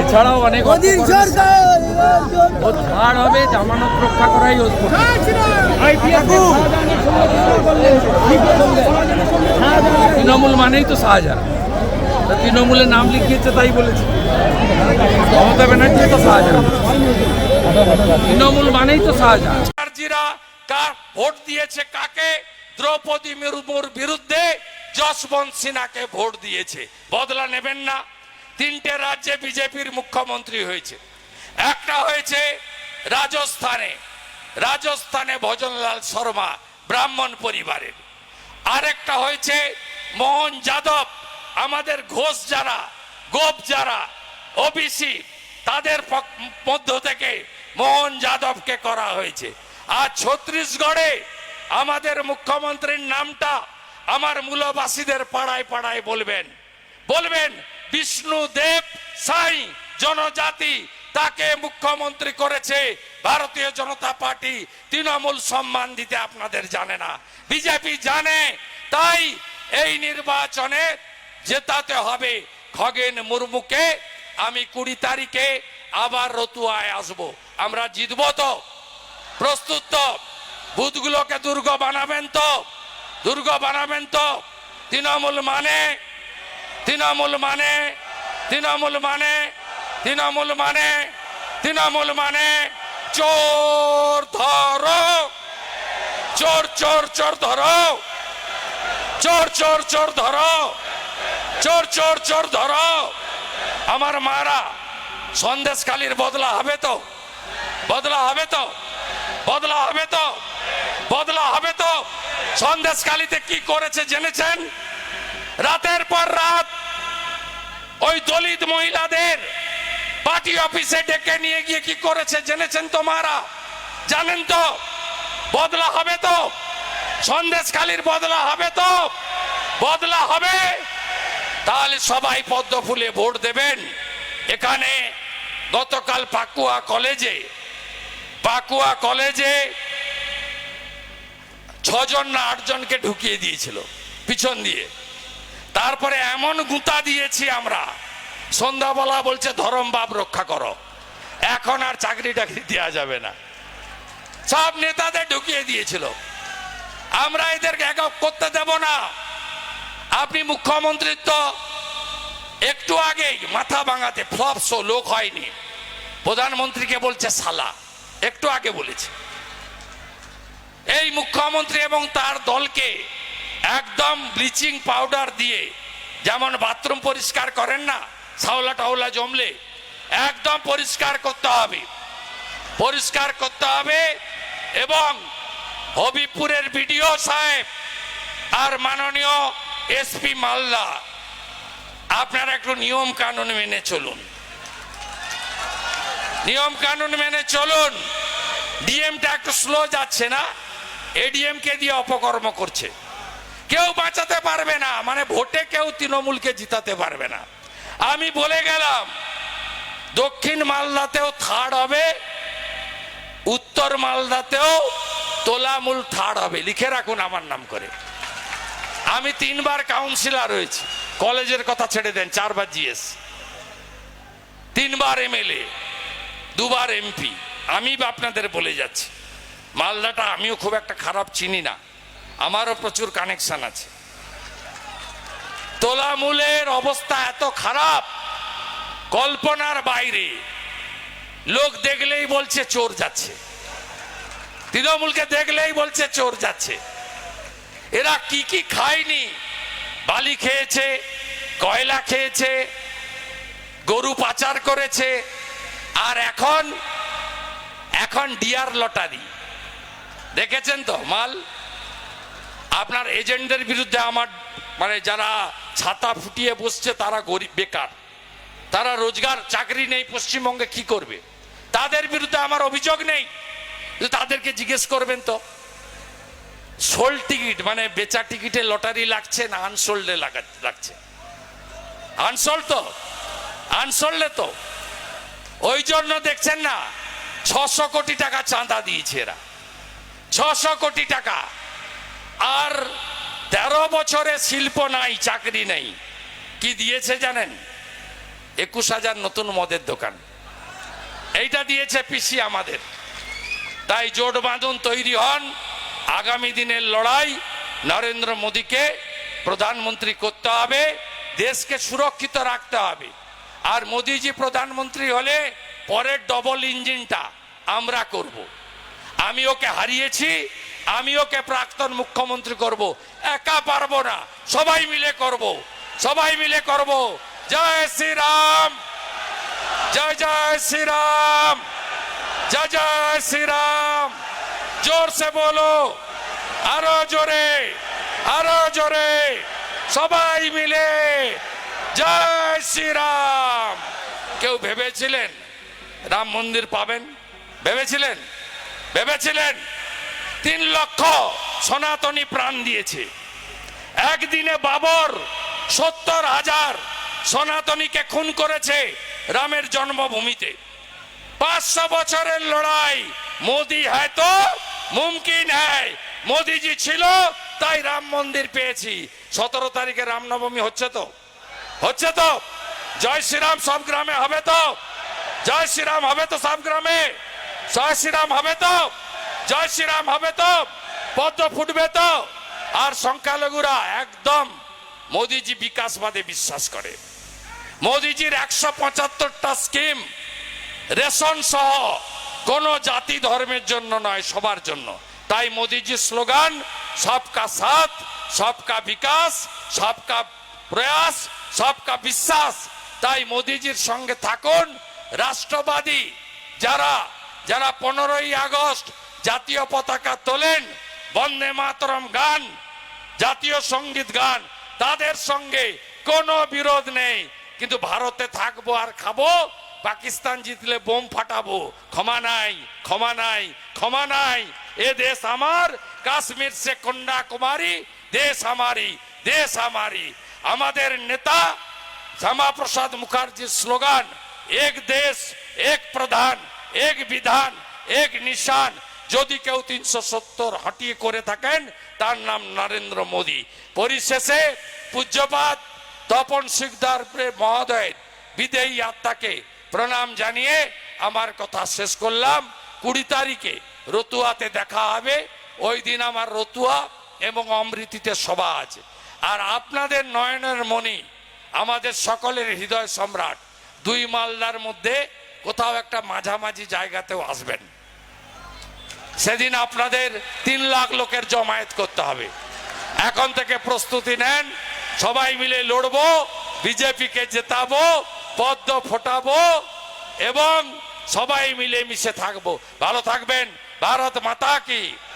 এছাড়াও অনেক ও ছাড় হবে জামানত রক্ষা করাই তৃণমূল মানেই তো শাহজাহান। তা তৃণমূলের নাম লিখিয়েছে তাই বলেছে। মমতা ব্যানার্জি তো শাহজাহান। তৃণমূল মানেই তো শাহজাহান। ভোট দিয়েছে কাকে? দ্রৌপদী মুর্মুর বিরুদ্ধে যশবন্ত সিনহাকে ভোট দিয়েছে। বদলা নেবেন না। তিনটে রাজ্যে বিজেপির মুখ্যমন্ত্রী হয়েছে। একটা হয়েছে রাজস্থানে। রাজস্থানে ভজনলাল শর্মা ব্রাহ্মণ পরিবারের। আরেকটা হয়েছে মোহন যাদব। আমাদের ঘোষ যারা, গোপ যারা ওবিসি তাদের মধ্য থেকে মোহন যাদবকে করা হয়েছে। আর ছত্তিশগড়ে আমাদের মুখ্যমন্ত্রীর নামটা আমার মূলবাসীদের পাড়ায় পাড়ায় বলবেন বলবেন, বিষ্ণু দেব সাই জনজাতি, তাকে মুখ্যমন্ত্রী করেছে ভারতীয় জনতা পার্টি তৃণমূল সম্মান দিতে আপনাদের জানে না। বিজেপি জানে, তাই এই নির্বাচনে জেতাতে হবে। খগেন মুর্মুকে আমি কুড়ি তারিখে আবার রতুয়ায় আসব। আমরা জিতবো তো? প্রস্তুত তো? বুথগুলোকে দুর্গ বানাবেন তো? দুর্গ বানাবেন তো। তৃণমূল মানে? তৃণমূল মানে? তৃণমূল মানে? তৃণমূল মানে? তৃণমূল মানে? চোর ধরো। চোর চোর চোর ধরো। চোর চোর চোর ধরো। চোর চোর চোর ধরো। আমার মারা সন্দেশকালীর বদলা হবে তো? বদলা হবে তো? বদলা হবে তো? বদলা হবে তো? সন্দেশকালীতে কি করেছে জেনেছেন? রাতের পর রাত ওই দলিত মহিলাদের পার্টি অফিসে ডেকে নিয়ে গিয়ে কি করেছে জেনেছেন তোমারা জানেন তো? বদলা হবে তো? সন্দেশখালীর বদলা হবে তো? বদলা হবে? তাহলে সবাই পদ্ম ফুলে ভোট দেবেন। এখানে গতকাল পাকুয়া কলেজে পাকুয়া কলেজে ছজন না আটজনকে ঢুকিয়ে দিয়েছিল, পিছন দিয়ে। তারপরে এমন গুঁতা দিয়েছি আমরা, সন্ধ্যাবেলা বলছে, ধরম বাপ রক্ষা করো, এখন আর চাকরি টাকরি দেওয়া যাবে না। সব নেতাদের ঢুকিয়ে দিয়েছিল। আমরা এদেরকে একক করতে দেব না। আপনি মুখ্যমন্ত্রীর তো একটু আগেই মাথা ভাঙাতে ফ্লপ শো লোক হয়নি। প্রধানমন্ত্রীকে বলছে সালা একটু আগে বলেছে। এই মুখ্যমন্ত্রী এবং তার দলকে একদম ব্লিচিং পাউডার দিয়ে যেমন বাথরুম পরিষ্কার করেন না সাওলা টাওলা জমলে, একদম পরিষ্কার করতে হবে। পরিষ্কার করতে হবে এবং হবিপুরের বিডিও সাহেব আর মাননীয় এসপি মালদা, আপনারা একটু নিয়ম কানুন মেনে চলুন। নিয়ম কানুন মেনে চলুন। ডিএমটা একটু স্লো যাচ্ছে না? এডিএম কে দিয়ে অপকর্ম করছে। কেউ বাঁচাতে পারবে না মানে ভোটে কেউ তৃণমূলকে জিতাতে পারবে না। আমি বলে গেলাম, দক্ষিণ মালদাতেও থার্ড হবে, উত্তর মালদাতেও তোলামূল থার্ড হবে। লিখে রাখুন আমার নাম করে। আমি তিনবার কাউন্সিলার হয়েছি। কলেজের কথা ছেড়ে দেন, চারবার জিএস তিনবার এমএলএ দুবার এমপি আমি আপনাদের বলে যাচ্ছি। মালদাটা আমিও খুব একটা খারাপ চিনি না। আমারও প্রচুর কানেকশন আছে। তোলামূলের অবস্থা এত খারাপ, কল্পনার বাইরে। লোক দেখলেই বলছে চোর যাচ্ছে। তৃণমূলকে দেখলেই বলছে চোর যাচ্ছে। এরা কি কি খায়নি? বালি খেয়েছে, কয়লা খেয়েছে, গরু পাচার করেছে, আর এখন এখন ডিয়ার লটারি। দেখেছেন তো, মাল? আপনার এজেন্টদের বিরুদ্ধে আমার মানে যারা ছাতা ফুটিয়ে বসছে, তারা গরিব, বেকার। তারা রোজগার, চাকরি নেই, পশ্চিমবঙ্গে কি করবে? তাদের বিরুদ্ধে আমার অভিযোগ নেই। তাদেরকে জিজ্ঞেস করবেন তো। সোল টিকিট মানে বেচা টিকিটে লটারি লাগছে না আনসোল্ডে লাগছে? আনসোল্ড তো, আনসোল্ডে তো। ওই জন্য দেখছেন না, ছশো কোটি টাকা চাঁদা দিয়েছে এরা। ছশো কোটি টাকা। আর তেরো বছরে শিল্প নাই, চাকরি নেই। কি দিয়েছে জানেন? একুশ হাজার নতুন মদের দোকান। এইটা দিয়েছে পিসি আমাদের। তাই জোট বাঁধন তৈরি হন। আগামী দিনের লড়াই নরেন্দ্র মোদীকে প্রধানমন্ত্রী করতে হবে, দেশকে সুরক্ষিত রাখতে হবে। আর মোদিজি প্রধানমন্ত্রী হলে পরের ডবল ইঞ্জিনটা আমরা করব। আমি ওকে হারিয়েছি, আমি ওকে প্রাক্তন মুখ্যমন্ত্রী করব। একা পারব না, সবাই মিলে করব। সবাই মিলে করব জয় শ্রীরাম, জয় জয় শ্রীরাম, জয় জয় শ্রীরাম জোর সে বলো, আরও জোরে আরও জোরে, সবাই মিলে জয় শ্রীরাম কেউ ভেবেছিলেন রাম মন্দির পাবেন ভেবেছিলেন ভেবেছিলেন, তিন লক্ষ সনাতনী প্রাণ দিয়েছে। একদিনে বাবর সত্তর হাজার সনাতনীকে খুন করেছে রামের জন্মভূমিতে। পাঁচশো বছরের লড়াই মোদি হয়তো মুমকিন হ্যায়। মোদিজি ছিল, তাই রাম মন্দির পেয়েছি। সতেরো তারিখে রামনবমী হচ্ছে তো? হচ্ছে তো? জয় শ্রীরাম সব গ্রামে হবে তো? জয় শ্রীরাম হবে তো সব গ্রামে? জয় শ্রীরাম হবে তো? জয় শ্রীরাম হবে তো? পদ্ম ফুটবে তো? আর সংখ্যালঘুরা একদম মোদিজি বিকাশবাদে বিশ্বাস করে। মোদিজির একশো পঁচাত্তরটা স্কিম রেশন সহ কোন জাতি ধর্মের জন্য নয়, সবার জন্য। তাই মোদিজির স্লোগান, সবকা সাথ, সবকা বিকাশ, সবকা প্রয়াস, সবকা বিশ্বাস। তাই মোদিজির সঙ্গে থাকুন, রাষ্ট্রবাদী যারা যারা পনেরোই আগস্ট জাতীয় পতাকা তোলেন, বন্দে মাতরম গান, জাতীয় সংগীত গান, তাদের সঙ্গে কোনো বিরোধ নেই। কিন্তু ভারতে থাকব আর খাব, পাকিস্তান জিতলে বোম ফাটাবো। ক্ষমা নাই ক্ষমা নাই ক্ষমা নাই। এ দেশ আমার, কাশ্মীর সে কন্যাকুমারী দেশ আমারি দেশ আমারি আমাদের নেতা শ্যামাপ্রসাদ মুখার্জির স্লোগান, এক দেশ, এক প্রধান। এক বিধান, এক নিশান। যদি কেউ তিনশো সত্তর হাঁটিয়ে করে থাকেন, তার নাম নরেন্দ্র মোদী। পরিশেষে পূজ্যপাত তপন শিকদার মহোদয় বিদেয়ী আত্মাকে প্রণাম জানিয়ে আমার কথা শেষ করলাম। কুড়ি তারিখে রতুয়াতে দেখা হবে। ওই দিন আমার রতুয়া এবং অমৃতিতে সভা আছে আর আপনাদের নয়নের মণি, আমাদের সকলের হৃদয় সম্রাট। দুই মালদার মধ্যে কোথাও একটা মাঝামাঝি জায়গাতেও আসবেন। সেদিন আপনাদের তিন লাখ লোকের জমায়েত করতে হবে। এখন থেকে প্রস্তুতি নেন, সবাই মিলে লড়বো, বিজেপিকে জেতাবো, পদ্ম ফোটাবো এবং সবাই মিলে মিশে থাকব। ভালো থাকবেন, ভারত মাতা কি।